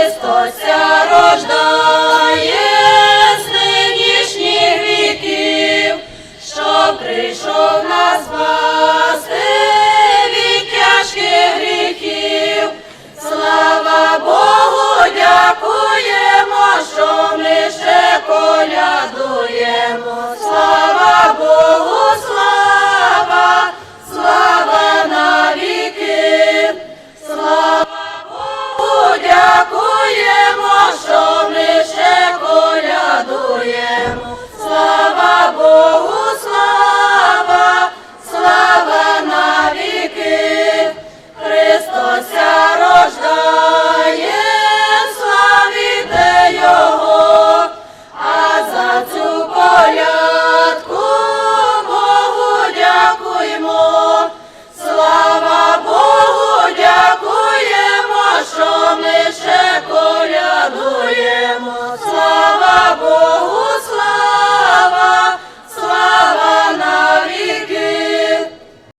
Христося рождає з нинішніх віків, що прийшов на звання. колядуємо, що ми ще колядуємо, слава Богу, слава, слава навіки, Христося рождає.